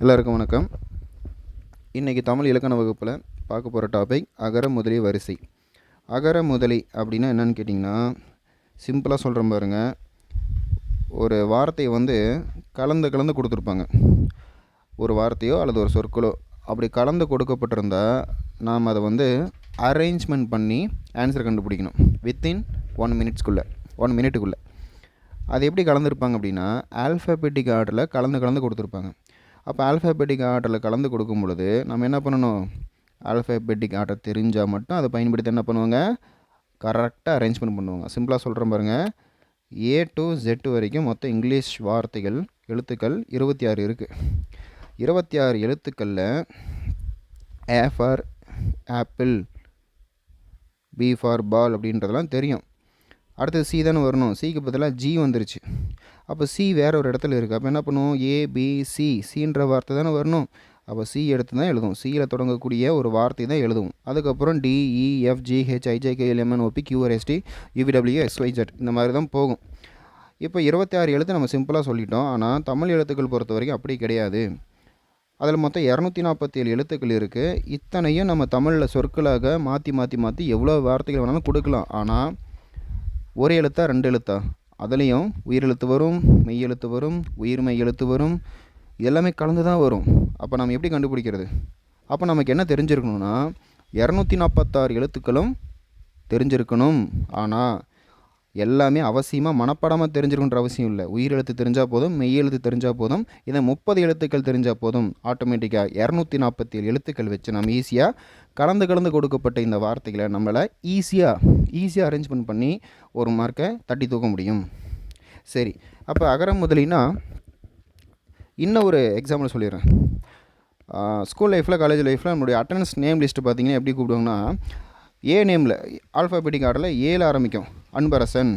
எல்லாருக்கும் வணக்கம். இன்றைக்கி தமிழ் இலக்கண வகுப்பில் பார்க்க போகிற டாபிக் அகர முதலி வரிசை. அகர முதலி அப்படின்னா என்னன்னு கேட்டிங்கன்னா சிம்பிளாக சொல்கிறேன் பாருங்க. ஒரு வார்த்தையை வந்து கலந்து கலந்து கொடுத்துருப்பாங்க. ஒரு வார்த்தையோ அல்லது ஒரு சொற்களோ அப்படி கலந்து கொடுக்கப்பட்டிருந்தால் நாம் அதை வந்து அரேஞ்ச்மெண்ட் பண்ணி ஆன்சர் கண்டுபிடிக்கணும். வித்தின் ஒன் மினிட்ஸ்க்குள்ளே ஒன் மினிட்டுக்குள்ளே அது எப்படி கலந்துருப்பாங்க அப்படின்னா ஆல்ஃபபெட்டிக் ஆர்டரில் கலந்து கலந்து கொடுத்துருப்பாங்க. அப்போ ஆல்ஃபபெட்டிக் ஆர்டரில் கலந்து கொடுக்கும் பொழுது நம்ம என்ன பண்ணணும்? ஆல்ஃபபெட்டிக் ஆர்டர் தெரிஞ்சால் மட்டும் அதை பயன்படுத்தி என்ன பண்ணுவாங்க? கரெக்டாக அரேஞ்ச்மெண்ட் பண்ணுவாங்க. சிம்பிளாக சொல்கிறேன் பாருங்கள் ஏ டு ஜெட் வரைக்கும் மொத்தம் இங்கிலீஷ் வார்த்தைகள் எழுத்துக்கள் இருபத்தி ஆறு இருக்குது இருபத்தி ஆறு எழுத்துக்களில் A for apple B for ball அப்படின்றதெல்லாம் தெரியும். அடுத்தது சி தானே வரணும். சிக்கு பதிலாக ஜி வந்துருச்சு. அப்போ சி வேறு ஒரு இடத்துல இருக்குது அப்போ என்ன பண்ணுவோம்? ஏபிசி சின்ற வார்த்தை தானே வரணும். அப்போ சி எடுத்து தான் எழுதும் சியில் தொடங்கக்கூடிய ஒரு வார்த்தை தான் எழுதும் அதுக்கப்புறம் D E L M N O P Q R S T U V W X Y Z இந்த மாதிரி தான் போகும். இப்போ இருபத்தி ஆறு எழுத்து நம்ம சிம்பிளாக சொல்லிட்டோம். ஆனால் தமிழ் எழுத்துக்கள் பொறுத்த வரைக்கும் அப்படி கிடையாது. அதில் மொத்தம் இரநூத்தி நாற்பத்தி ஏழு எழுத்துக்கள் இருக்குது இத்தனையும் நம்ம தமிழில் சொற்களாக மாற்றி மாற்றி மாற்றி எவ்வளோ வார்த்தைகள் வேணாலும் கொடுக்கலாம். ஆனால் ஒரு எழுத்தா ரெண்டு எழுத்தா? அதுலேயும் உயிரெழுத்து வரும் மெய் எழுத்து வரும் உயிர்மெய் எழுத்து வரும் எல்லாமே கலந்து தான் வரும். அப்போ நம்ம எப்படி கண்டுபிடிக்கிறது? அப்போ நமக்கு என்ன தெரிஞ்சிருக்கணும்னா இரநூத்தி நாற்பத்தாறு எழுத்துக்களும் தெரிஞ்சிருக்கணும். ஆனால் எல்லாமே அவசியமாக மனப்படமாக தெரிஞ்சிருக்குன்ற அவசியம் இல்லை. உயிரெழுத்து தெரிஞ்சால் போதும் மெய் எழுத்து தெரிஞ்சால் போதும் இதை முப்பது எழுத்துக்கள் தெரிஞ்சால் போதும். ஆட்டோமேட்டிக்காக இரநூத்தி நாற்பத்தி ஏழு எழுத்துக்கள் வச்சு நம்ம ஈஸியாக கலந்து கலந்து கொடுக்கப்பட்ட இந்த வார்த்தைகளை நம்மளால் ஈஸியாக ஈஸியாக அரேஞ்ச்மெண்ட் பண்ணி ஒரு மார்க்கை தட்டி தூக்க முடியும். சரி அப்போ அகரம் முதலினா இன்னும் ஒரு எக்ஸாம்பிள் சொல்லிடுறேன். ஸ்கூல் லைஃப்பில் காலேஜ் லைஃப்பில் நம்மளுடைய அட்டண்டன்ஸ் நேம் லிஸ்ட்டு பார்த்தீங்கன்னா எப்படி கூப்பிடுவோம்னா ஏ நேமில் ஆல்ஃபாபெட்டிக் ஆர்டரில் ஏல ஆரம்பிக்கும். அன்பரசன்.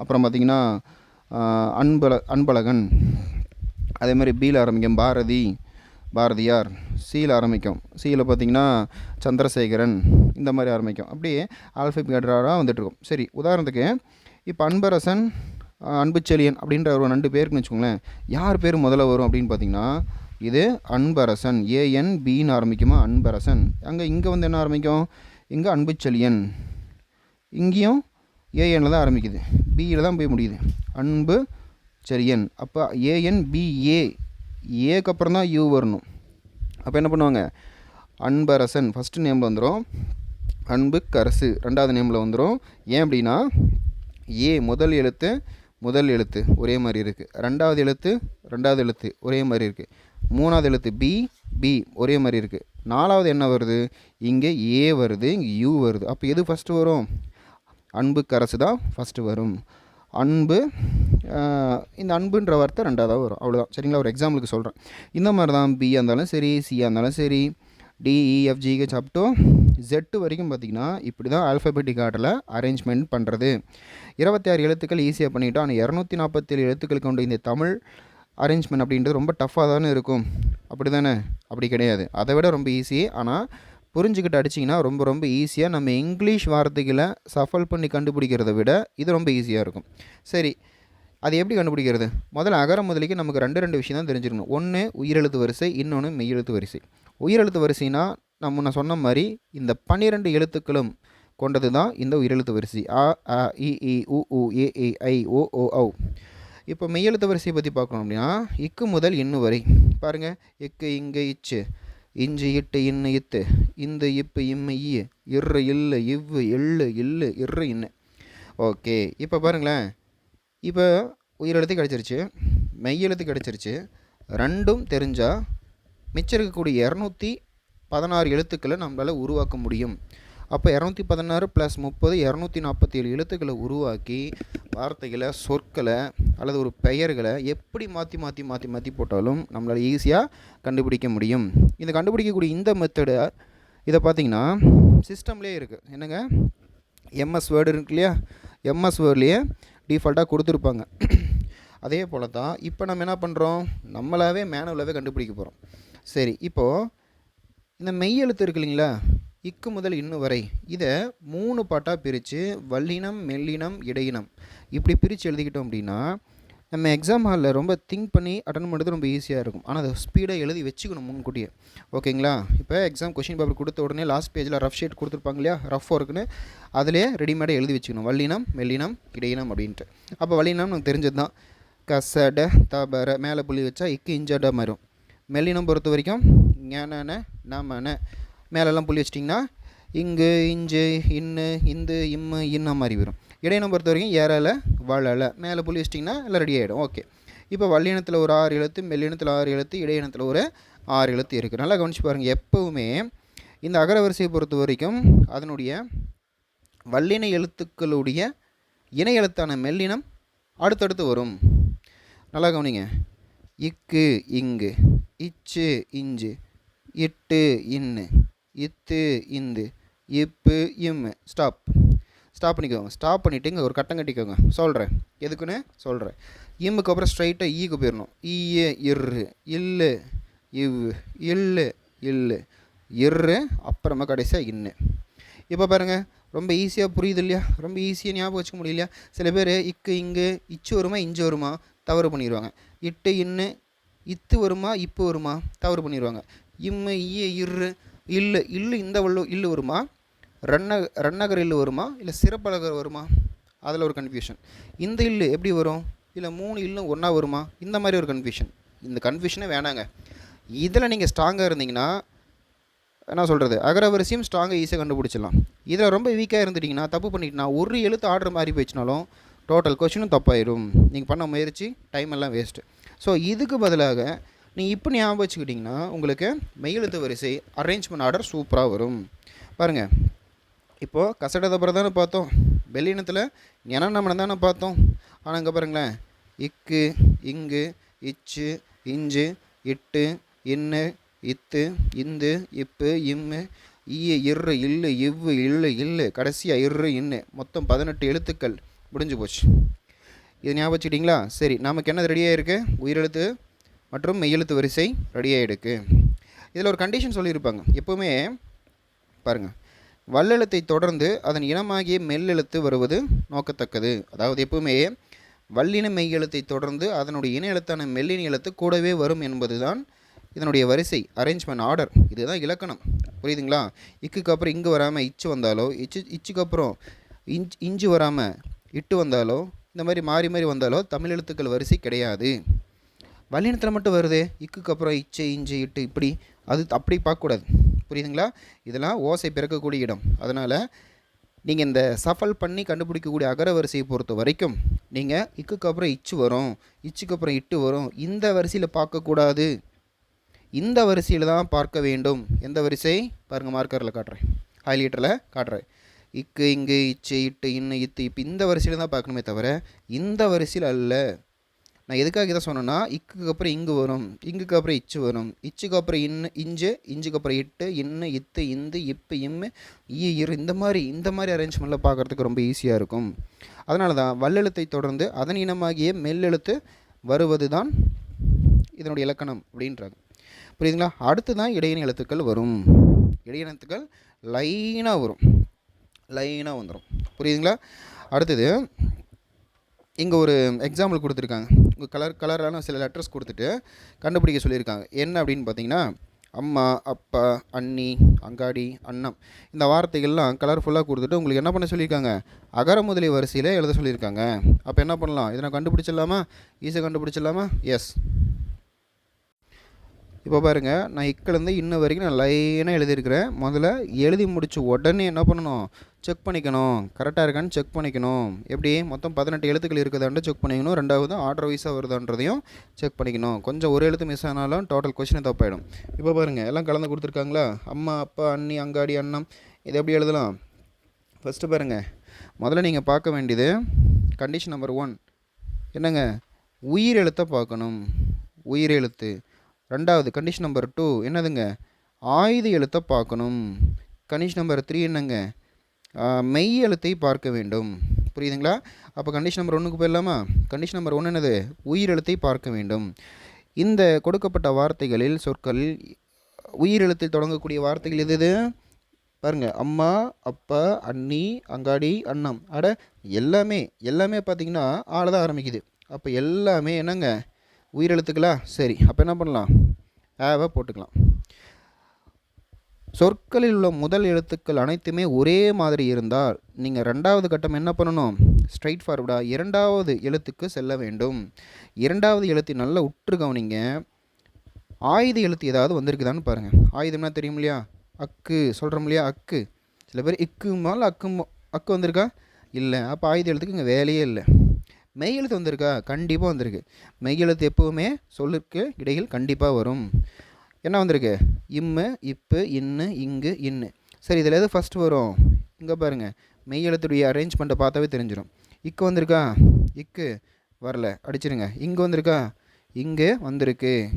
அப்புறம் பார்த்திங்கன்னா அன்பல அன்பழகன். அதே மாதிரி பியில் ஆரம்பிக்கும். பாரதி. பாரதியார் சியில் ஆரம்பிக்கும். சீல பார்த்திங்கன்னா சந்திரசேகரன் இந்த மாதிரி ஆரம்பிக்கும். அப்படியே ஆல்ஃபிகேட்டராக வந்துட்டுருக்கும். சரி உதாரணத்துக்கு இப்போ அன்பரசன் அன்புச்செழியன் அப்படின்ற ஒரு ரெண்டு பேருக்குன்னு வச்சுக்கோங்களேன் யார் பேர் முதல்ல வரும் அப்படின்னு பார்த்தீங்கன்னா இது அன்பரசன் ஏஎன் பின்னு ஆரம்பிக்குமா? அன்பரசன். அங்கே இங்கே வந்து என்ன ஆரம்பிக்கும்? இங்கே அன்புச்செழியன். இங்கேயும் ஏஎனில் தான் ஆரம்பிக்குது. பியில் தான் போய் முடியுது. அன்பு செழியன் அப்போ ஏஎன் பிஏ ஏக்கு அப்புறம் தான் யூ வரணும். அப்போ என்ன பண்ணுவாங்க? அன்பரசன் ஃபஸ்ட்டு நேமில் வந்துடும் அன்பு கரசு ரெண்டாவது நேமில் வந்துடும் ஏன் அப்படின்னா ஏ முதல் எழுத்து முதல் எழுத்து ஒரே மாதிரி இருக்குது ரெண்டாவது எழுத்து ரெண்டாவது எழுத்து ஒரே மாதிரி இருக்குது மூணாவது எழுத்து பி பி ஒரே மாதிரி இருக்குது நாலாவது என்ன வருது? இங்கே ஏ வருது இங்கே யூ வருது. அப்போ எது ஃபஸ்ட்டு வரும்? அன்பு கரசு தான் ஃபஸ்ட்டு வரும். அன்பு இந்த அன்புன்ற வார்த்தை ரெண்டாவது வரும். அவ்வளோதான் சரிங்களா? ஒரு எக்ஸாம்பிளுக்கு சொல்கிறேன் இந்த மாதிரி தான் பியாக இருந்தாலும் சரி சியாக இருந்தாலும் சரி டிஇஎஃப்ஜிஹெச் அப் டு ஜெட்டு வரைக்கும் பார்த்திங்கன்னா இப்படி தான் ஆல்ஃபபெட்டிக் ஆர்டரில் அரேஞ்ச்மெண்ட் பண்ணுறது இருபத்தி ஆறு எழுத்துக்கள் ஈஸியாக பண்ணிட்டோம். ஆனால் இரநூத்தி நாற்பத்தேழு எழுத்துக்கள் கொண்டு இந்த தமிழ் அரேஞ்ச்மெண்ட் அப்படின்றது ரொம்ப டஃப்பாக தானே இருக்கும். அப்படி தானே அப்படி கிடையாது. அதை விட ரொம்ப ஈஸி ஆனால் புரிஞ்சுக்கிட்டு அடிச்சிங்கன்னா ரொம்ப ரொம்ப ஈஸியாக நம்ம இங்கிலீஷ் வார்த்தைகளை சஃபல் பண்ணி கண்டுபிடிக்கிறத விட இது ரொம்ப ஈஸியாக இருக்கும். சரி அது எப்படி கண்டுபிடிக்கிறது? முதல்ல அகர முதலிக்கு நமக்கு ரெண்டு ரெண்டு விஷயம் தான் தெரிஞ்சிருக்கணும். ஒன்று உயிரெழுத்து வரிசை இன்னொன்று மெய்யெழுத்து வரிசை. உயிரெழுத்து வரிசைனா நம்ம நான் சொன்ன மாதிரி இந்த பன்னிரெண்டு எழுத்துக்களும் கொண்டது தான் இந்த உயிரெழுத்து வரிசை. அ அ இ இ உ உ ஏ ஏ ஐ ஓ ஓ ஔ. இப்போ மெய்யெழுத்து வரிசையை பற்றி பார்க்கணும் அப்படின்னா இக்கு முதல் இன்னு வரை. பாருங்கள் இக்கு இங்கே இச்சு. இஞ்சு இட்டு இன்னு இத்து. இந்த இப்பு இம்மை ஈ இர்ற இல்லு இவ்வு எள்ளு இல்லு இர்ற இன்னு. ஓகே. இப்போ பாருங்களேன். இப்போ உயிரெழுத்து கிடச்சிருச்சு மெய்யெழுத்து கிடச்சிருச்சு. ரெண்டும் தெரிஞ்சால் மிச்சம் இருக்கக்கூடிய இரநூத்தி பதினாறு எழுத்துக்களை நம்மளால் உருவாக்க முடியும். அப்போ இரநூத்தி பதினாறு ப்ளஸ் முப்பது இரநூத்தி நாற்பத்தி ஏழு எழுத்துக்களை உருவாக்கி வார்த்தைகளை சொற்களை அல்லது ஒரு பெயர்களை எப்படி மாற்றி மாற்றி மாற்றி மாற்றி போட்டாலும் நம்மளால் ஈஸியாக கண்டுபிடிக்க முடியும். இந்த கண்டுபிடிக்கக்கூடிய இந்த மெத்தடை இதை பார்த்திங்கன்னா சிஸ்டம்லேயே இருக்குது என்னங்க? எம்எஸ் வேர்டு இருக்கு இல்லையா? எம்எஸ் வேர்ட்லேயே டிஃபால்ட்டாக கொடுத்துருப்பாங்க. அதே போல் தான் இப்போ நம்ம என்ன பண்ணுறோம் நம்மளாவே மேனுவலாகவே கண்டுபிடிக்க போகிறோம் சரி இப்போது இந்த மெய் எழுத்து இருக்கு இல்லைங்களா? இக்கு முதல் இன்னு வரை. இதை மூணு பாட்டாக பிரித்து வல்லினம் மெல்லினம் இடையினம். இப்படி பிரித்து எழுதிக்கிட்டோம் அப்படின்னா நம்ம எக்ஸாம் ஹாலில் ரொம்ப திங்க் பண்ணி அட்டன் பண்ணுறது ரொம்ப ஈஸியாக இருக்கும். ஆனால் அதை ஸ்பீடாக எழுதி வச்சுக்கணும் முன்கூட்டியே. ஓகேங்களா இப்போ எக்ஸாம் கொஷின் பேப்பர் கொடுத்த உடனே லாஸ்ட் பேஜில் ரஃப் ஷீட் கொடுத்துருப்பாங்க இல்லையா? ரஃப் ஒர்க்குன்னு அதிலே ரெடிமேடாக எழுதி வச்சுக்கணும். வல்லினம் மெல்லினம் இடையினம் அப்படின்ட்டு. அப்போ வல்லினம் நமக்கு தெரிஞ்சது தான் கசட தபர மேலே புள்ளி வச்சா இக்கு இஞ்சட மாறும். மெல்லினம் பொறுத்த வரைக்கும் ஞான நாமன. மேலெல்லாம் புள்ளி வச்சிட்டிங்கன்னா இங்கு இஞ்சு இன்னு இந்து இம்மு இன்ன மாதிரி வரும். இடையினம் பொறுத்த வரைக்கும் ஏறலை வளல மேலே புள்ளி வச்சிட்டிங்கன்னா எல்லாம் ரெடி ஆகிடும் ஓகே இப்போ வல்லினத்தில் ஒரு ஆறு எழுத்து மெல்லினத்தில் ஆறு எழுத்து இடையினத்தில் ஒரு ஆறு எழுத்து இருக்குது நல்லா கவனிச்சு பாருங்கள் எப்போவுமே இந்த அகரவரிசையை பொறுத்த வரைக்கும் அதனுடைய வல்லின எழுத்துக்களுடைய இணை எழுத்தான மெல்லினம் அடுத்தடுத்து வரும். நல்லா கவனிங்க. இக்கு இங்கு இச்சு இஞ்சு இட்டு இன்னு இத்து இந்து இப்பு இம்மு. ஸ்டாப் ஸ்டாப் பண்ணிக்கோங்க. ஸ்டாப் பண்ணிவிட்டு இங்கே ஒரு கட்டம் கட்டிக்கோங்க. சொல்கிறேன் எதுக்குன்னு? சொல்கிறேன் இம்முக்கு அப்புறம் ஸ்ட்ரைட்டாக ஈக்கு போயிடணும் ஈய இரு இல்லு இவ் இல்லு இல்லு இரு அப்புறமா கடைசியாக இன்னு. இப்போ பாருங்கள் ரொம்ப ஈஸியாக புரியுது இல்லையா? ரொம்ப ஈஸியாக ஞாபகம் வச்சுக்க முடியலையா? சில பேர் இக்கு இங்கு இச்சு வருமா இஞ்சு வருமா தவறு பண்ணிடுவாங்க இட்டு இன்னு இத்து வருமா இப்போ வருமா தவறு பண்ணிடுவாங்க இம்மு ஈய இரு இல்லு இல்லு இந்த வல்லு இல்லு வருமா ரன்ன ரன்னகர் இல்லு வருமா? இல்லை சிறப்பழகர் வருமா? அதில் ஒரு கன்ஃபியூஷன் இந்த இல்லு எப்படி வரும்? இல்லை மூணு இல்லும் ஒன்றா வருமா? இந்த மாதிரி ஒரு கன்ஃபியூஷன் இந்த கன்ஃபியூஷனே வேணாங்க. இதில் நீங்கள் ஸ்ட்ராங்காக இருந்தீங்கன்னா என்ன சொல்கிறது அகரவரிசையும் ஸ்ட்ராங்காக ஈஸியாக கண்டுபிடிச்சிடலாம். இதில் ரொம்ப வீக்காக இருந்துட்டிங்கன்னா தப்பு பண்ணிட்டுனா ஒரு எழுத்து ஆர்டர் மாறி போயிடுச்சுனாலும் டோட்டல் கொஷினும் தப்பாயிடும் நீங்கள் பண்ண முயற்சி டைம் எல்லாம் வேஸ்ட்டு ஸோ இதுக்கு பதிலாக நீங்கள் இப்போ ஞாபகம் வச்சுக்கிட்டிங்கன்னா உங்களுக்கு மெய்யெழுத்து வரிசை அரேஞ்ச்மெண்ட் ஆர்டர் சூப்பராக வரும். பாருங்கள் இப்போது கசடதபுரம் தானே பார்த்தோம். வெள்ளினத்தில் ஞானமனம் தானே பார்த்தோம். ஆனால் இங்கே பாருங்களேன். இக்கு இங்கு இச்சு இஞ்சு இட்டு இன்னு இத்து இந்து இப்பு இம்மு ஈய இரு இல்லு இவ்வு இல்லு இல்லு கடைசியாக இரு இன்னு மொத்தம் பதினெட்டு எழுத்துக்கள். முடிஞ்சு போச்சு. இது ஞாபகம் வச்சுக்கிட்டிங்களா? சரி நமக்கு என்ன ரெடியாக இருக்குது உயிரெழுத்து மற்றும் மெய்யெழுத்து வரிசை ரெடியாக இருக்கு இதில் ஒரு கண்டிஷன் சொல்லியிருப்பாங்க. எப்போவுமே பாருங்கள் வல்லெழுத்தை தொடர்ந்து அதன் இனமாகிய மெல்லெழுத்து வருவது நோக்கத்தக்கது. அதாவது எப்பவுமே வல்லின மெய்யெழுத்தை தொடர்ந்து அதனுடைய இன எழுத்தான மெல்லின எழுத்து கூடவே வரும் என்பதுதான் இதனுடைய வரிசை அரேஞ்ச்மெண்ட் ஆர்டர் இதுதான் இலக்கணம். புரியுதுங்களா? இக்குக்கு அப்புறம் இங்கு வராமல் இச்சு வந்தாலோ இச்சு இச்சுக்கு அப்புறம் இஞ்ச் இஞ்சு வராமல் இட்டு வந்தாலோ இந்த மாதிரி மாறி மாறி வந்தாலோ தமிழ் எழுத்துக்கள் வரிசை கிடையாது. வல்லினத்தில் மட்டும் வருது? இக்குக்கு அப்புறம் இச்சை இஞ்சு இட்டு இப்படி அது அப்படி பார்க்கக்கூடாது. புரியுதுங்களா? இதெல்லாம் ஓசை பிறக்கக்கூடிய இடம். அதனால் நீங்கள் இந்த சஃபல் பண்ணி கண்டுபிடிக்கக்கூடிய அகர வரிசையை பொறுத்த வரைக்கும் நீங்கள் இக்குக்கு அப்புறம் இச்சு வரும் இச்சுக்கு அப்புறம் இட்டு வரும். இந்த வரிசையில் பார்க்கக்கூடாது இந்த வரிசையில் தான் பார்க்க வேண்டும். எந்த வரிசை? பாருங்கள் மார்க்கரில் காட்டுறேன். ஹைலைட்டரில் காட்டுறேன். இக்கு இங்கு இச்சு இட்டு இன்னு இத்து இப்போ இந்த வரிசையில் தான் பார்க்கணுமே தவிர இந்த வரிசையில் அல்ல. நான் எதுக்காக இதை சொன்னேன்னா இக்குக்கு அப்புறம் இங்கு வரும் இங்குக்கு அப்புறம் இச்சு வரும். இச்சுக்கு அப்புறம் இன்னு இஞ்சு இஞ்சுக்கு அப்புறம் இட்டு இன்னு இத்து இந்து இப்பு இம்மு ஈ இரு இந்த மாதிரி இந்த மாதிரி அரேஞ்ச்மெண்ட்டில் பார்க்குறதுக்கு ரொம்ப ஈஸியாக இருக்கும். அதனால தான் வல்லெழுத்தை தொடர்ந்து அதன் இனமாகிய மெல்லெழுத்து வருவது தான் இதனுடைய இலக்கணம் அப்படின்றாங்க. புரியுதுங்களா? அடுத்து தான் இடையின எழுத்துக்கள் வரும். இடையின எழுத்துக்கள் லைனாக வரும். லைனாக வந்துடும் புரியுதுங்களா? அடுத்தது இங்கே ஒரு எக்ஸாம்பிள் கொடுத்துருக்காங்க. உங்கள் கலர் கலரான சில லெட்டர்ஸ் கொடுத்துட்டு கண்டுபிடிக்க சொல்லியிருக்காங்க. என்ன அப்படின்னு பார்த்தீங்கன்னா அம்மா அப்பா அண்ணி அங்காடி அண்ணம். இந்த வார்த்தைகள்லாம் கலர்ஃபுல்லாக கொடுத்துட்டு உங்களுக்கு என்ன பண்ண சொல்லியிருக்காங்க? அகர முதலி வரிசையில் எழுத சொல்லியிருக்காங்க. அப்போ என்ன பண்ணலாம்? இதை நான் கண்டுபிடிச்சிடலாமா? ஈஸியாக கண்டுபிடிச்சிடலாமா? எஸ் இப்போ பாருங்கள் நான் இக்கிலேருந்து இன்ன வரைக்கும் நான் லைனாக எழுதியிருக்கிறேன். முதல்ல எழுதி முடித்து உடனே என்ன பண்ணணும்? செக் பண்ணிக்கணும். கரெக்டாக இருக்கான்னு செக் பண்ணிக்கணும். எப்படி? மொத்தம் பதினெட்டு எழுத்துக்கள் இருக்குதான்ட்டு செக் பண்ணிக்கணும். ரெண்டாவது ஆர்டர் வைஸாக வருதான்றதையும் செக் பண்ணிக்கணும். கொஞ்சம் ஒரு எழுத்து மிஸ் ஆனாலும் டோட்டல் கொஷினை தப்பாயிடும். இப்போ பாருங்கள் எல்லாம் கலந்து கொடுத்துருக்காங்களா? அம்மா அப்பா அண்ணி அங்காடி அண்ணம் இது எப்படி எழுதலாம்? ஃபஸ்ட்டு பாருங்கள் முதல்ல நீங்கள் பார்க்க வேண்டியது கண்டிஷன் நம்பர் ஒன் என்னங்க? உயிர் எழுத்தை பார்க்கணும். உயிர் எழுத்து ரெண்டாவது கண்டிஷன் நம்பர் டூ. என்னதுங்க? ஆயுத எழுத்தை பார்க்கணும். கண்டிஷன் நம்பர் த்ரீ என்னங்க? மெய் எழுத்தை பார்க்க வேண்டும். புரியுதுங்களா? அப்போ கண்டிஷன் நம்பர் ஒன்றுக்கு போயிடலாமா? கண்டிஷன் நம்பர் ஒன்று என்னது? உயிர் எழுத்தை பார்க்க வேண்டும். இந்த கொடுக்கப்பட்ட வார்த்தைகளில் சொற்கள் உயிர் எழுத்தில் தொடங்கக்கூடிய வார்த்தைகள் எது எது பாருங்கள் அம்மா அப்பா அண்ணி அங்காடி அண்ணம். அட எல்லாமே எல்லாமே பார்த்திங்கன்னா ஆள தான் ஆரம்பிக்குது. அப்போ எல்லாமே என்னங்க? உயிரெழுத்துக்களா சரி அப்போ என்ன பண்ணலாம்? ஆவை போட்டுக்கலாம். சொற்களில் உள்ள முதல் எழுத்துக்கள் அனைத்துமே ஒரே மாதிரி இருந்தால் நீங்கள் ரெண்டாவது கட்டம் என்ன பண்ணணும்? ஸ்ட்ரைட் ஃபார்வர்டாக இரண்டாவது எழுத்துக்கு செல்ல வேண்டும். இரண்டாவது எழுத்து நல்லா உற்று கவனிங்க. ஆயுத எழுத்து ஏதாவது வந்திருக்குதான்னு பாருங்கள் ஆயுதம்னா தெரியும் இல்லையா? அக்கு சொல்கிறோம் இல்லையா? அக்கு. சில பேர் இக்குமால் அக்கு அக்கு வந்திருக்கா? இல்லை. அப்போ ஆயுத எழுத்துக்கு இங்கே வேலையே இல்லை. மெய் எழுத்து வந்திருக்கா? கண்டிப்பாக வந்திருக்கு. மெய் எழுத்து எப்போவுமே சொல்லுக்கு இடையில் கண்டிப்பாக வரும். என்ன வந்திருக்கு? இம்மு இப்பு இன்னு இங்கு இன்னு. சரி இதில் எது ஃபஸ்ட் வரும்? இங்கே பாருங்கள் மெய் எழுத்துடைய அரேஞ்ச்மெண்ட்டை பார்த்தாவே தெரிஞ்சிடும் இக்கு வந்திருக்கா? இக்கு. வரல. அடிச்சிருங்க. இங்கே வந்திருக்கா? இங்கே வந்திருக்கு.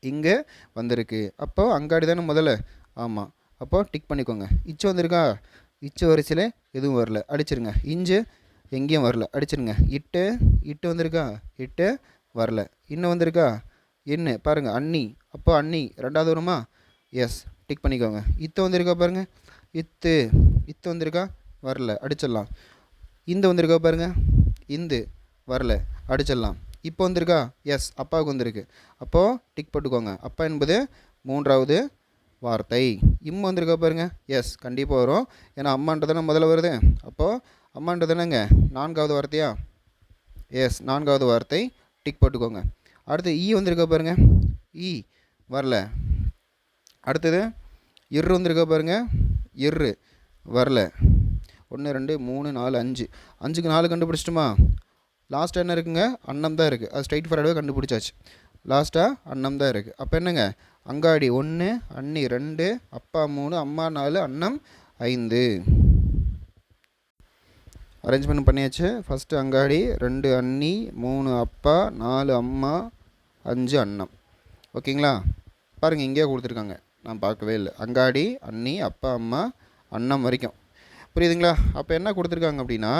இங்கே வந்திருக்கு. அப்போ அங்காடி தானே முதல்ல? ஆமாம் அப்போ டிக் பண்ணிக்கோங்க. இச்சு வந்திருக்கா? இச்சு வரிசையில் எதுவும் வரல. அடிச்சிருங்க. இஞ்சு எங்கேயும் வரல. அடிச்சிருங்க. இட்டு இட்டு வந்திருக்கா? இட்டு வரல. இன்னும் வந்திருக்கா? என்ன பாருங்கள் அன்னி அப்போ அன்னி ரெண்டாவது வருமா? எஸ் டிக் பண்ணிக்கோங்க. இத்து வந்திருக்கா பாருங்கள் இத்து இத்து வந்திருக்கா? வரல. அடிச்சிடலாம். இந்த வந்திருக்கா பாருங்கள் இந்து வரல. அடிச்சிடலாம். இப்போ வந்திருக்கா? எஸ் அப்பாவுக்கு வந்திருக்கு. அப்போது டிக் போட்டுக்கோங்க. அப்பா என்பது மூன்றாவது வார்த்தை. இம் வந்திருக்கா பாருங்க. எஸ் கண்டிப்பாக வரும். ஏன்னா அம்மான்றதானே முதல்ல வருது. அப்போது அம்மான்றது என்னங்க? நான்காவது வார்த்தையா? எஸ் நான்காவது வார்த்தை. டிக் போட்டுக்கோங்க. அடுத்து ஈ வந்திருக்க பாருங்க. ஈ வரல. அடுத்தது இரு வந்திருக்க பாருங்க. இரு வரல. ஒன்று ரெண்டு மூணு நாலு அஞ்சு. அஞ்சுக்கு நாலு கண்டுபிடிச்சிட்டுமா? லாஸ்ட்டாக என்ன இருக்குங்க? அன்னம் தான் இருக்குது அது ஸ்ட்ரைட் ஃபார்வர்டாக கண்டுபிடிச்சாச்சு. லாஸ்ட்டாக அன்னம் தான் இருக்குது அப்போ என்னங்க? அங்காடி ஒன்று அண்ணி ரெண்டு அப்பா மூணு அம்மா நாலு அன்னம் ஐந்து. அரேஞ்ச்மெண்ட் பண்ணியாச்சு. ஃபஸ்ட்டு அங்காடி ரெண்டு அண்ணி மூணு அப்பா நாலு அம்மா அஞ்சு அண்ணன் ஓகேங்களா? பாருங்கள் இங்கேயே கொடுத்துருக்காங்க. நான் பார்க்கவே இல்லை. அங்காடி அண்ணி அப்பா அம்மா அண்ணன் வரைக்கும். புரியுதுங்களா? அப்போ என்ன கொடுத்துருக்காங்க அப்படின்னா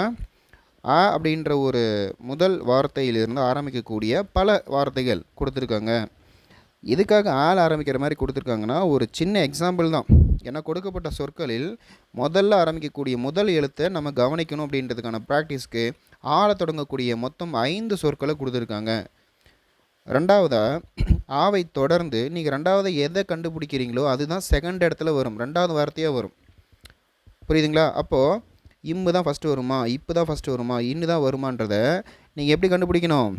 ஆ அப்படின்ற ஒரு முதல் வார்த்தையிலிருந்து ஆரம்பிக்கக்கூடிய பல வார்த்தைகள் கொடுத்துருக்காங்க. எதுக்காக ஆள் ஆரம்பிக்கிற மாதிரி கொடுத்துருக்காங்கன்னா ஒரு சின்ன எக்ஸாம்பிள் தான். ஏன்னா கொடுக்கப்பட்ட சொற்களில் முதல்ல ஆரம்பிக்கக்கூடிய முதல் எழுத்தை நம்ம கவனிக்கணும் அப்படின்றதுக்கான ப்ராக்டிஸ்க்கு ஆளை தொடங்கக்கூடிய மொத்தம் ஐந்து சொற்களை கொடுத்துருக்காங்க. ரெண்டாவதாக ஆவை தொடர்ந்து நீங்கள் ரெண்டாவது எதை கண்டுபிடிக்கிறீங்களோ அதுதான் செகண்ட் இடத்துல வரும். ரெண்டாவது வார்த்தையாக வரும். புரியுதுங்களா? அப்போது இம்மு தான் ஃபஸ்ட்டு வருமா? இப்போ தான் ஃபஸ்ட்டு வருமா? இன்னு தான் வருமான்றதை நீங்கள் எப்படி கண்டுபிடிக்கணும்?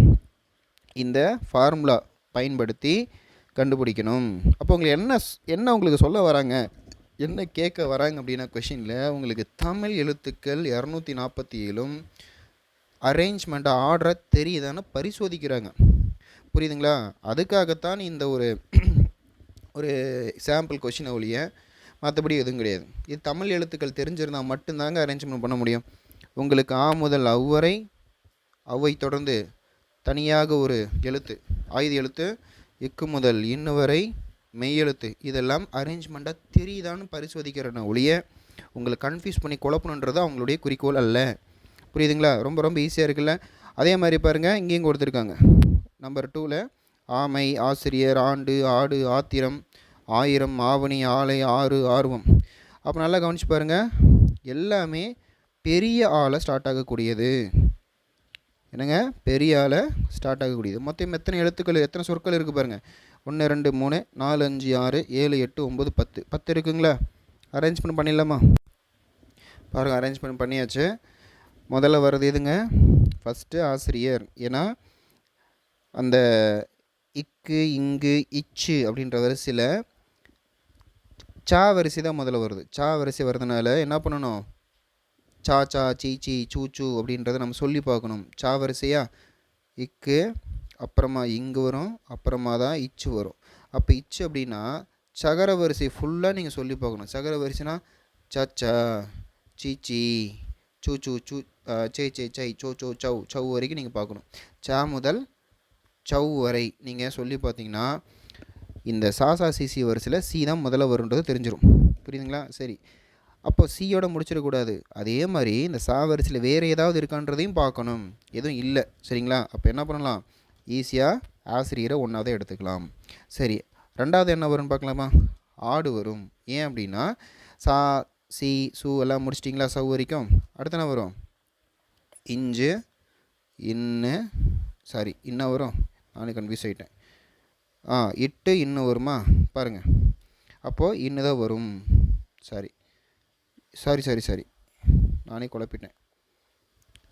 இந்த ஃபார்முலா பயன்படுத்தி கண்டுபிடிக்கணும். அப்போ உங்களுக்கு என்ன என்ன உங்களுக்கு சொல்ல வராங்க? என்ன கேட்க வராங்க அப்படின்னா கொஷினில் உங்களுக்கு தமிழ் எழுத்துக்கள் இரநூத்தி நாற்பத்தி ஏழும் அரேஞ்ச்மெண்ட் ஆர்டரை தெரியுதான்னு பரிசோதிக்கிறாங்க. புரியுதுங்களா? அதுக்காகத்தான் இந்த ஒரு ஒரு சாம்பிள் கொஷினை ஒழிய மற்றபடி எதுவும் கிடையாது. இது தமிழ் எழுத்துக்கள் தெரிஞ்சிருந்தால் மட்டும்தாங்க அரேஞ்ச்மெண்ட் பண்ண முடியும். உங்களுக்கு ஆ முதல் அவ்வரை அவ்வை தொடர்ந்து தனியாக ஒரு எழுத்து ஆயுத எழுத்து இக்கு முதல் இன்னு வரை மெய்யெழுத்து. இதெல்லாம் அரேஞ்ச்மெண்ட்டாக தெரியுதான்னு பரிசோதிக்கிறன ஒழிய உங்களை கன்ஃபியூஸ் பண்ணி குழப்பணுன்றது அவங்களுடைய குறிக்கோள் அல்ல. புரியுதுங்களா? ரொம்ப ரொம்ப ஈஸியாக இருக்குல்ல? அதே மாதிரி பாருங்கள் இங்கேயும் கொடுத்துருக்காங்க. நம்பர் டூவில் ஆமை ஆசிரியர் ஆண்டு ஆடு ஆத்திரம் ஆயிரம் ஆவணி ஆலை ஆறு ஆர்வம். அப்போ நல்லா கவனிச்சு பாருங்கள் எல்லாமே பெரிய ஆளை ஸ்டார்ட் ஆகக்கூடியது என்னங்க? பெரிய ஆளை ஸ்டார்ட் ஆகக்கூடியது மொத்தம் எத்தனை எழுத்துக்கள் எத்தனை சொற்கள் இருக்குது பாருங்கள் ஒன்று ரெண்டு மூணு நாலு அஞ்சு ஆறு ஏழு எட்டு ஒம்பது பத்து. பத்து இருக்குங்களா? அரேஞ்ச்மெண்ட் பண்ணிடலாமா? பாருங்கள் அரேஞ்ச்மெண்ட் பண்ணியாச்சு. முதல்ல வர்றது எதுங்க? ஃபஸ்ட்டு ஆசிரியர். ஏன்னா அந்த இக்கு இங்கு இச்சு அப்படின்ற வரிசையில் சா வரிசை தான் முதல்ல வருது. சா வரிசை வர்றதுனால என்ன பண்ணணும்? சா சா சீ சீ சூ சூ அப்படின்றத நம்ம சொல்லி பார்க்கணும். சா வரிசையாக இக்கு அப்புறமா இங்கு வரும் அப்புறமா தான் இச்சு வரும். அப்போ இச்சு அப்படின்னா சகர வரிசை ஃபுல்லாக நீங்கள் சொல்லி பார்க்கணும். சகர வரிசைனா சச்சா சீச்சி சூ சூ சூ சே சே சை சோ சோ சௌ சௌ வரைக்கும் நீங்கள் பார்க்கணும். சா முதல் சௌ வரை நீங்கள் சொல்லி பார்த்தீங்கன்னா இந்த சாசா சிசி வரிசையில் சி தான் முதல்ல வருன்றது தெரிஞ்சிடும் புரியுதுங்களா? சரி. அப்போ சியோட முடிச்சிடக்கூடாது அதே மாதிரி இந்த சா வரிசையில் வேறு ஏதாவது இருக்கான்றதையும் பார்க்கணும். எதுவும் இல்லை. சரிங்களா? அப்போ என்ன பண்ணலாம்? ஈஸியாக ஆசிரியரை ஒன்றாவது எடுத்துக்கலாம். சரி. ரெண்டாவது என்ன வரும்னு பார்க்கலாமா? ஆடு வரும். ஏன் அப்படின்னா சா சி சு எல்லாம் முடிச்சிட்டிங்களா சவு வரைக்கும் அடுத்து என்ன வரும்? இஞ்சு இன்னு சாரி இன்னும் வரும். நானே கன்ஃபியூஸ் ஆகிட்டேன் ஆ இட்டு இன்னும் வருமா? பாருங்கள் அப்போது இன்னு தான் வரும். சாரி. Sorry sorry sorry. நானே குழப்பிட்டேன்.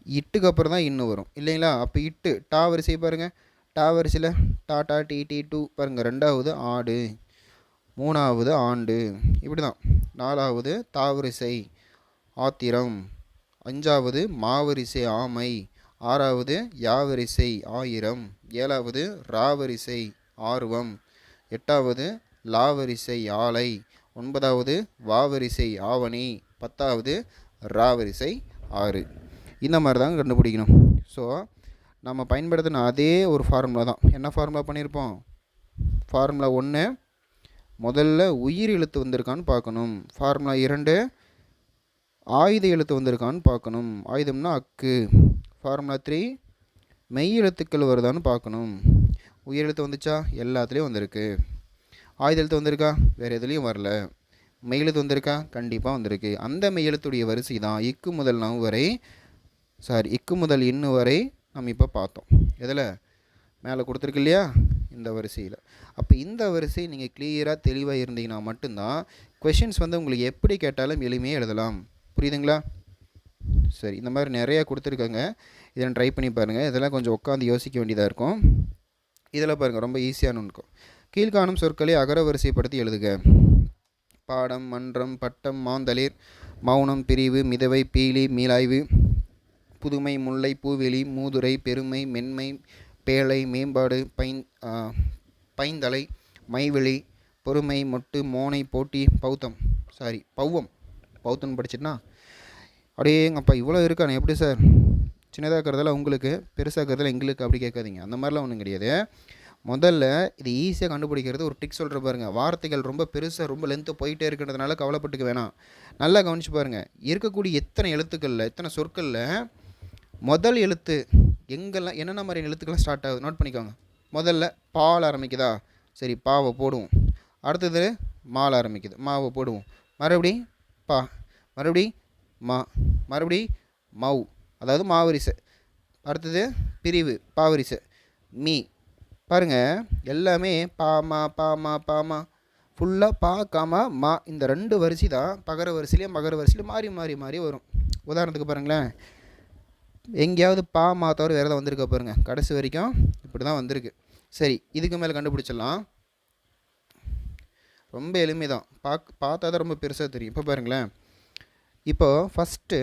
இட்டுக்கு அப்புறம் தான் இன்னும் வரும். இல்லைங்களா? அப்போ இட்டு டா வரிசை பாருங்கள் டா வரிசையில் டாடா டி டி டூ பாருங்கள் ரெண்டாவது ஆடு மூணாவது ஆண்டு. இப்படி தான் நாலாவது தாவரிசை ஆத்திரம். அஞ்சாவது மாவரிசை ஆமை. ஆறாவது யாவரிசை ஆயிரம். ஏழாவது ராவரிசை ஆர்வம். எட்டாவது லாவரிசை ஆலை. ஒன்பதாவது வாவரிசை ஆவணி. பத்தாவது ராவரிசை ஆறு. இந்த மாதிரி தாங்க கண்டுபிடிக்கணும். ஸோ நம்ம பயன்படுத்தின அதே ஒரு ஃபார்முலா தான். என்ன ஃபார்முலா பண்ணியிருப்போம் ஃபார்முலா ஒன்று முதல்ல உயிர் எழுத்து வந்திருக்கான்னு பார்க்கணும். ஃபார்முலா இரண்டு ஆயுத எழுத்து வந்திருக்கான்னு பார்க்கணும். ஆயுதம்னா அக்கு. ஃபார்முலா த்ரீ மெய் எழுத்துக்கள் வருதான்னு பார்க்கணும். உயிர் எழுத்து வந்துச்சா? எல்லாத்துலேயும் வந்திருக்கு. ஆயுத எழுத்து வந்திருக்கா? வேறு எதுலேயும் வரல. மெயெழுத்து வந்திருக்கா? கண்டிப்பாக வந்திருக்கு. அந்த மெயெழுத்துடைய வரிசை தான் இக்கு முதல் நவ் வரை சாரி இக்கு முதல் இன்னு வரை நம்ம இப்போ பார்த்தோம். எதில்? மேலே கொடுத்துருக்கு இல்லையா? இந்த வரிசையில். அப்போ இந்த வரிசை நீங்கள் கிளியராக தெளிவாக இருந்தீங்கன்னா மட்டும்தான் கொஷின்ஸ் வந்து உங்களுக்கு எப்படி கேட்டாலும் எளிமையாக எழுதலாம். புரியுதுங்களா? சரி இந்த மாதிரி நிறையா கொடுத்துருக்காங்க. இதை ட்ரை பண்ணி பாருங்கள் இதெல்லாம் கொஞ்சம் உட்காந்து யோசிக்க வேண்டியதாக இருக்கும். இதில் பாருங்கள் ரொம்ப ஈஸியான இருக்கும். கீழ்காணும் சொற்களை அகர வரிசைப்படுத்தி எழுதுக. பாடம் மன்றம் பட்டம் மாந்தளிர் மௌனம் பிரிவு மிதவை பீலி மீளாய்வு புதுமை முல்லை பூவெளி மூதுரை பெருமை மென்மை பேழை மேம்பாடு பைன் பைந்தலை மைவெளி பொறுமை மொட்டு மோனை போட்டி பௌத்தம். சாரி பௌவம். பௌத்தம் படிச்சிட்டுனா அப்படியே எங்கப்பா இவ்வளோ இருக்கானே எப்படி சார்? சின்னதாக இருக்கிறதால உங்களுக்கு பெருசாக இருக்கிறதால எங்களுக்கு அப்படி கேட்காதீங்க. அந்த மாதிரிலாம் ஒன்றும் கிடையாது. முதல்ல இது ஈஸியாக கண்டுபிடிக்கிறது ஒரு டிக் சொல்கிற பாருங்கள் வார்த்தைகள் ரொம்ப பெருசாக ரொம்ப லென்த்து போயிட்டே இருக்கிறதுனால கவலைப்பட்டுக்க வேணாம். நல்லா கவனிச்சு பாருங்கள் இருக்கக்கூடிய எத்தனை எழுத்துக்களில் எத்தனை சொற்களில் முதல் எழுத்து எங்கெல்லாம் என்னென்ன மாதிரியான எழுத்துக்கெல்லாம் ஸ்டார்ட் ஆகுது? நோட் பண்ணிக்கோங்க. முதல்ல பால் ஆரம்பிக்குதா? சரி பாவை போடுவோம். அடுத்தது மால் ஆரம்பிக்குது. மாவை போடுவோம். மறுபடி பா. மறுபடி மா. மறுபடி மவு. அதாவது மாவரிசை. அடுத்தது பிரிவு பாவரிசை. மீ. பாருங்க எல்லாமே பாமா பாமா பாமா ஃபுல்லாக பா காமா மா இந்த ரெண்டு வரிசை தான் பகர வரிசையிலையும் மகர வரிசையிலையும் மாறி மாறி மாறி வரும். உதாரணத்துக்கு பாருங்களேன். எங்கேயாவது பா மா தவிர வேறு எதாவது வந்திருக்க பாருங்கள் கடைசி வரைக்கும் இப்படி தான் வந்திருக்கு. சரி இதுக்கு மேலே கண்டுபிடிச்சிடலாம். ரொம்ப எளிமை தான் பாக் பார்த்தா தான் ரொம்ப பெருசாக தெரியும். இப்போ பாருங்களேன். இப்போது ஃபஸ்ட்டு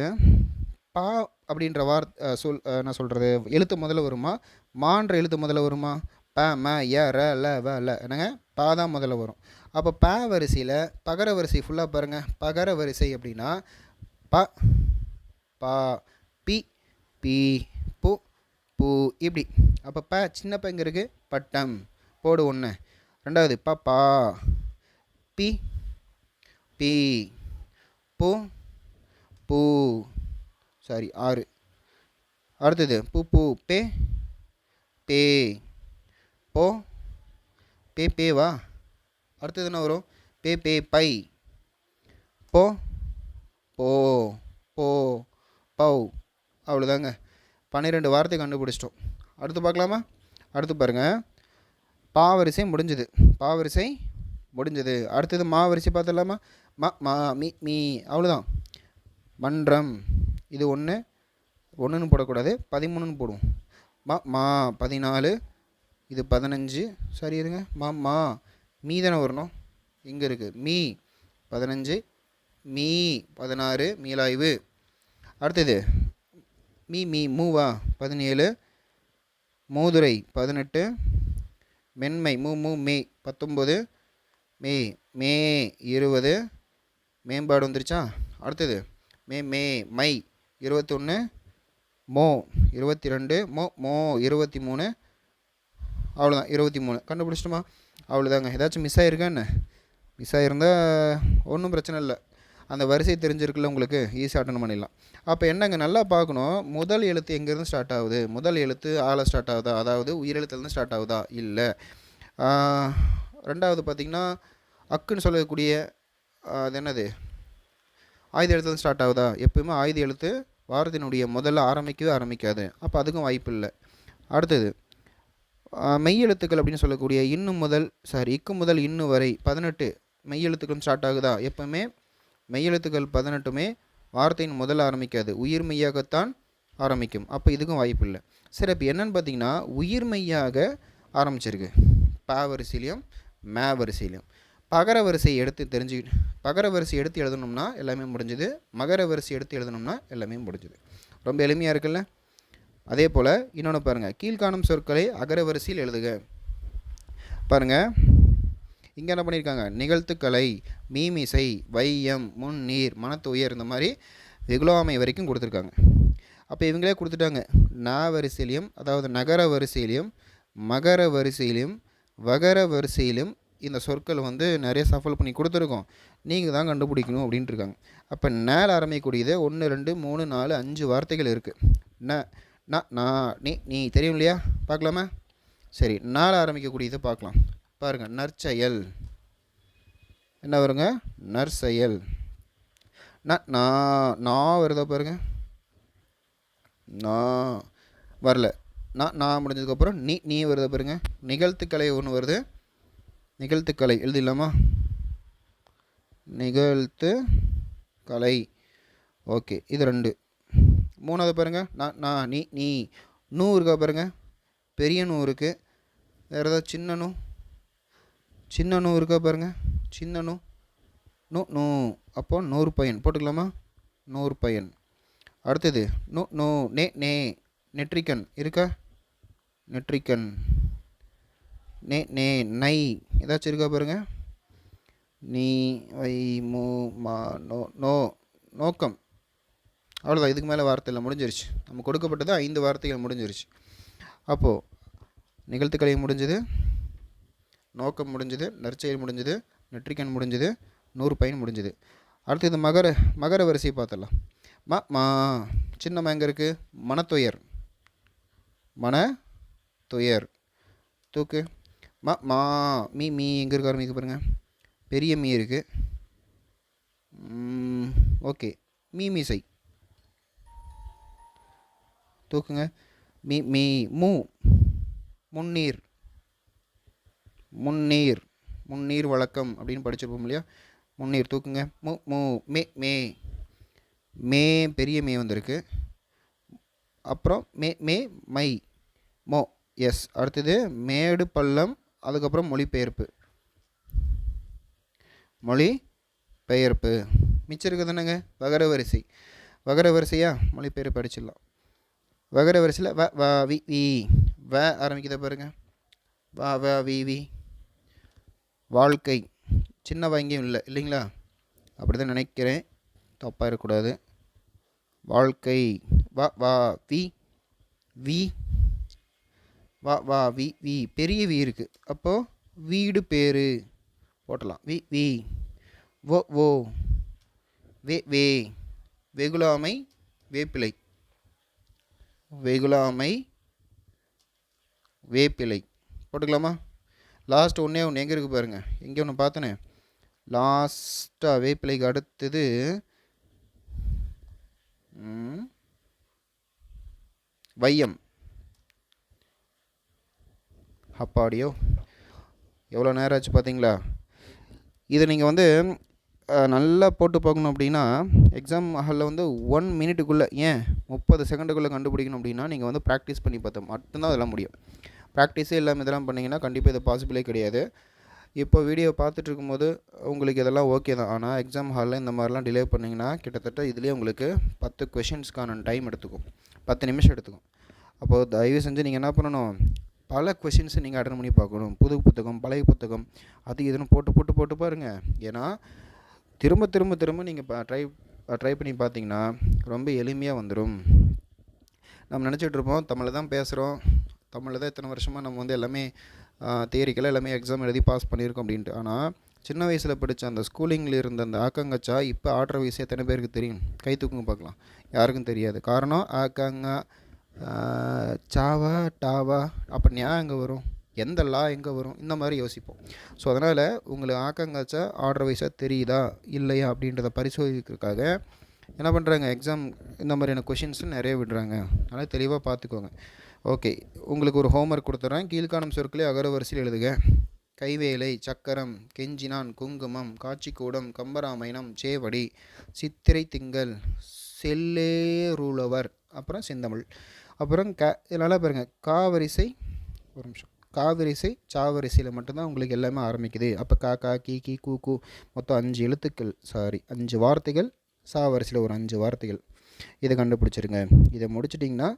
பா அப்படின்ற வார் சொல் நான் என்ன சொல்கிறது எழுத்து முதல்ல வருமா? மான்ற எழுத்து முதல்ல வருமா? ப ம ய ர ல வ ல. என்னங்க? பா தான் முதல்ல வரும். அப்போ ப வரிசையில் பகர வரிசை ஃபுல்லாக பாருங்கள் பகர வரிசை அப்படின்னா ப பா பி பி பு பூ இப்படி. அப்போ ப சின்ன ப இருக்குது பட்டம். போடு ஒன்று ரெண்டாவது ப பா பி பி பூ பூ சாரி ஆறு. அடுத்தது பூ பூ பே பே. போ பே பே வா. அடுத்தது என்ன வரும்? பே பே பை. போ போ போ பௌ. அவ்வளோதாங்க. பன்னிரெண்டு வார்த்தை கண்டுபிடிச்சிட்டோம். அடுத்து பார்க்கலாமா? அடுத்து பாருங்கள் பாவரிசை முடிஞ்சது. பாவரிசை முடிஞ்சது. அடுத்தது மாவரிசை பார்த்துடலாமா? ம மா மி மீ. அவ்வளோதான். மன்றம். இது ஒன்று ஒன்றுன்னு போடக்கூடாது. பதிமூணுன்னு போடுவோம். மா மா பதினாலு. இது பதினஞ்சு. சரி இருங்க. மா மா. மீ தானே வரணும் இங்கே இருக்குது மீ பதினஞ்சு. மீ பதினாறு. மீளாய்வு. அடுத்தது. மீ மீ மூவா. பதினேழு. மூதுரை பதினெட்டு. மென்மை மூ மூ மே பத்தொம்பது. மே மே இருபது. மேம்பாடு வந்துருச்சா? அடுத்தது. மே மே மை இருபத்தொன்று மோ இருபத்தி ரெண்டு மோ மோ இருபத்தி மூணு அவ்வளோதான் இருபத்தி மூணு. கண்டுபிடிச்சிட்டுமா? அவ்வளோதாங்க ஏதாச்சும் மிஸ் ஆகிருக்கா என்ன? மிஸ் ஆகிருந்தால் ஒன்றும் பிரச்சனை இல்லை. அந்த வரிசை தெரிஞ்சிருக்குல்ல உங்களுக்கு? ஈஸியாக அட்டன் பண்ணிடலாம். அப்போ என்னங்க? நல்லா பார்க்கணும். முதல் எழுத்து எங்கேருந்து ஸ்டார்ட் ஆகுது? முதல் எழுத்து ஆளை ஸ்டார்ட் ஆகுதா? அதாவது உயிரெழுத்துலேருந்து ஸ்டார்ட் ஆகுதா? இல்லை. ரெண்டாவது பார்த்திங்கன்னா அக்குன்னு சொல்லக்கூடிய அது என்னது? ஆயுத எழுத்துலேருந்து ஸ்டார்ட் ஆகுதா? எப்பயுமே ஆயுத எழுத்து வாரத்தினுடைய முதல்ல ஆரம்பிக்கவே ஆரம்பிக்காது. அப்போ அதுக்கும் வாய்ப்பு இல்லை. அடுத்தது மெய் மெய்யெழுத்துக்கள் அப்படின்னு சொல்லக்கூடிய இன்னு முதல் சாரி இக்கு முதல் இன்னு வரை பதினெட்டு மெய்யெழுத்துக்களும் ஸ்டார்ட் ஆகுதா? எப்பவுமே மெய்யெழுத்துக்கள் பதினெட்டுமே வார்த்தையின் முதல் ஆரம்பிக்காது. உயிர் மெய்யாகத்தான் ஆரம்பிக்கும். அப்போ இதுக்கும் வாய்ப்பு இல்லை. சரி இப்போ என்னென்னு பார்த்தீங்கன்னா உயிர் மெய்யாக ஆரம்பிச்சிருக்கு. ப வரிசையிலையும் மே வரிசையிலையும். பகர வரிசை எடுத்து தெரிஞ்சு பகர வரிசை எடுத்து எழுதணும்னா எல்லாமே முடிஞ்சுது. மகர வரிசை எடுத்து எழுதணும்னா எல்லாமே முடிஞ்சுது. ரொம்ப எளிமையாக இருக்குல்ல? அதே போல் இன்னொன்று பாருங்கள் கீழ்காணும் சொற்களை அகர வரிசையில் எழுதுக. பாருங்கள் இங்கே என்ன பண்ணியிருக்காங்க நிகழ்த்துக்கலை மீமிசை வையம் முன்னீர் மனத்துயர் இந்த மாதிரி வெகுலாமை வரைக்கும் கொடுத்துருக்காங்க. அப்போ இவங்களே கொடுத்துட்டாங்க. நா வரிசையிலையும் அதாவது நகர வரிசையிலையும் மகர வரிசையிலையும் வகர வரிசையிலும் இந்த சொற்கள் வந்து நிறைய சஃபல் பண்ணி கொடுத்துருக்கோம். நீங்கள் தான் கண்டுபிடிக்கணும் அப்படின்ட்டு இருக்காங்க. அப்போ நேல ஆரம்பிக்கக்கூடியது ஒன்று ரெண்டு மூணு நாலு அஞ்சு வார்த்தைகள் இருக்குது ந ந நான் நீ நீ தெரியும் இல்லையா? பார்க்கலாமா? சரி நால ஆரம்பிக்கக்கூடியதை பார்க்கலாம். பாருங்கள் நற்செயல். என்ன வருங்க? நற்செயல். நான் நான் நான் வருதா பாருங்க. நான் வரல. நான் நான் முடிஞ்சதுக்கப்புறம் நீ நீ வருதா பாருங்க. நிகழ்த்துக்கலை ஒன்று வருது. நிகழ்த்துக்கலை எழுதிடலாமா? நிகழ்த்து கலை ஓகே இது ரெண்டு. மூணாவது பாருங்கள் நான் நான் நீ நீ. நூ இருக்கா பாருங்கள் பெரிய நூ இருக்குது வேறு ஏதாவது சின்ன நூ? சின்ன நூ இருக்கா பாருங்கள் சின்ன நூ. நூ நூ. அப்போ நூறு பையன். போட்டுக்கலாமா? நூறு பையன். அடுத்தது நூ நூ. நே நே. நெட்ரிக்கன் இருக்கா? நெட்ரிக்கன் நே நே. நை. ஏதாச்சும் இருக்கா பாருங்கள் நீ வை மு மா நோ நோ. நோக்கம். அவ்வளோதான் இதுக்கு மேலே வார்த்தை இல்லை முடிஞ்சிருச்சு. நம்ம கொடுக்கப்பட்டது ஐந்து வார்த்தைகள் முடிஞ்சிருச்சு. அப்போது நிகழ்த்துக்கலை முடிஞ்சது நோக்கம் முடிஞ்சது நற்செயல் முடிஞ்சது நெற்றிக்கன் முடிஞ்சது நூறு பயன் முடிஞ்சது. அடுத்தது மகர மகர வரிசையை பார்த்துடலாம். ம மா சின்னம்மா எங்கே இருக்குது மனத்துயர். மன துயர் தூக்கு. ம மா மீ மீ எங்கே இருக்கார் மீக்கு பாருங்கள் பெரிய மீ இருக்குது ஓகே. மீ மீசை தூக்குங்க. மீ மீ மூ முன்னீர். முன்னீர். முன்னீர் வழக்கம் அப்படின்னு படிச்சிருப்போம் இல்லையா? முன்னீர் தூக்குங்க. மு மு மே மே. மே பெரிய மே வந்திருக்கு. அப்புறம் மே மே மை. மோ எஸ். அடுத்தது மேடு பள்ளம் அதுக்கப்புறம் மொழிபெயர்ப்பு. மொழி பெயர்ப்பு மிச்சம் இருக்குது தானேங்க வகர வரிசை. வகர வரிசையா? மொழிபெயர்ப்பு அடிச்சிடலாம். வகர வரிசையில் வ வ வி வி. வ ஆரம்பிக்குதா பாருங்க. வா வ வி வி. வாழ்க்கை. சின்ன வாங்கியும் இல்லை இல்லைங்களா? அப்படி தான் நினைக்கிறேன். தப்பாக இருக்கக்கூடாது. வாழ்க்கை. வா வா வி. வி. வா வா வி வி. பெரிய வி இருக்குது அப்போது வீடு பேர். போட்டலாம். We we. ஓ ஓ வே வே. வெகுலாமை வேப்பிலை. வெகுளாமை வேப்பிலை. போட்டுக்கலாமா? லாஸ்ட் ஒன்றே ஒன்று. எங்கே இருக்குது பாருங்கள் எங்கே ஒன்று பார்த்தனே. லாஸ்ட்டாக வேப்பிலைக்கு அடுத்தது வையம். அப்பாடியோ. எவ்வளோ நேரம் ஆச்சு பார்த்தீங்களா? இதை நீங்கள் வந்து நல்லா போட்டு பார்க்கணும் அப்படின்னா எக்ஸாம் ஹாலில் வந்து ஒன் மினிட்டுக்குள்ளே ஏன் முப்பது செகண்டுக்குள்ளே கண்டுபிடிக்கணும் அப்படின்னா நீங்கள் வந்து ப்ராக்டிஸ் பண்ணி பார்த்தா மட்டும்தான் அதெல்லாம் முடியும். ப்ராக்டிஸே இல்லாமல் இதெல்லாம் பண்ணிங்கன்னா கண்டிப்பாக இது பாசிபிளே கிடையாது. இப்போ வீடியோ பார்த்துட்டு இருக்கும்போது உங்களுக்கு இதெல்லாம் ஓகே தான். ஆனால் எக்ஸாம் ஹாலில் இந்த மாதிரிலாம் டிலே பண்ணிங்கன்னா கிட்டத்தட்ட இதுலேயே உங்களுக்கு பத்து கொஷின்ஸ்க்கான டைம் எடுத்துக்கும். பத்து நிமிஷம் எடுத்துக்கும். அப்போது தயவு செஞ்சு நீங்கள் என்ன பண்ணணும்? பல கொஷின்ஸை நீங்கள் அட்டன் பண்ணி பார்க்கணும். புது புத்தகம் பழைய புத்தகம் அது இதுன்னு போட்டு போட்டு போட்டு பாருங்கள் ஏன்னா திரும்ப திரும்ப திரும்ப நீங்கள் ட்ரை ட்ரை பண்ணி பார்த்தீங்கன்னா ரொம்ப எளிமையாக வந்துடும் நம்ம நினச்சிட்ருப்போம் தமிழில் தான் பேசுகிறோம் தமிழில் தான் இத்தனை வருஷமாக நம்ம வந்து எல்லாமே தியரிக்கெல்லாம் எல்லாமே எக்ஸாம் எழுதி பாஸ் பண்ணியிருக்கோம் அப்படின்ட்டு. ஆனால் சின்ன வயசில் படித்த அந்த ஸ்கூலிங்கில் இருந்த அந்த ஆக்கங்கச்சா இப்போ ஆடுற வயசு எத்தனை பேருக்கு தெரியும்? கை தூக்குங்க பார்க்கலாம். யாருக்கும் தெரியாது. காரணம் ஆக்காங்க சாவா டாவா அப்போ ஞா அங்கே வரும்? எந்த லா எங்கே வரும்? இந்த மாதிரி யோசிப்போம். ஸோ அதனால் உங்களுக்கு ஆக்கங்காச்சா ஆர்டர் வைஸாக தெரியுதா? இல்லையா? அப்படின்றத பரிசோதிக்கிறதுக்காக என்ன பண்ணுறாங்க எக்ஸாம் இந்த மாதிரியான கொஷின்ஸும் நிறைய விடுறாங்க. அதனால் தெளிவாக பார்த்துக்கோங்க. ஓகே உங்களுக்கு ஒரு ஹோம்ஒர்க் கொடுத்துட்றேன் கீழ்காணும் சொற்களே அகர வரிசையில் எழுதுக. கைவேலை சக்கரம் கெஞ்சினான் குங்குமம் காட்சிக்கூடம் கம்பராமாயணம் சேவடி சித்திரை திங்கள் செல்லேருளவர் அப்புறம் செந்தமிழ். அப்புறம் க இதனால் பாருங்கள் காவரிசை ஒரு நிமிஷம். காவரிசை சாவரிசையில் மட்டும்தான் உங்களுக்கு எல்லாமே ஆரம்பிக்குது. அப்போ கா கா கி கி கூ கூ மொத்தம் அஞ்சு எழுத்துக்கள் சாரி அஞ்சு வார்த்தைகள் சாவரிசையில் ஒரு அஞ்சு வார்த்தைகள். இதை கண்டுபிடிச்சிருங்க. இதை முடிச்சிட்டிங்கன்னா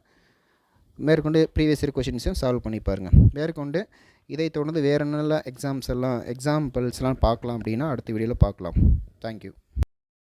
மேற்கொண்டு ப்ரீவியஸ் இயர் கொஷின்ஸையும் சால்வ் பண்ணி பாருங்கள் மேற்கொண்டு இதை தொடர்ந்து வேறு நல்ல எக்ஸாம்ஸ் எல்லாம் எக்ஸாம்பிள்ஸ்லாம் பார்க்கலாம் அப்படின்னா அடுத்த வீடியோவில் பார்க்கலாம். தேங்க்யூ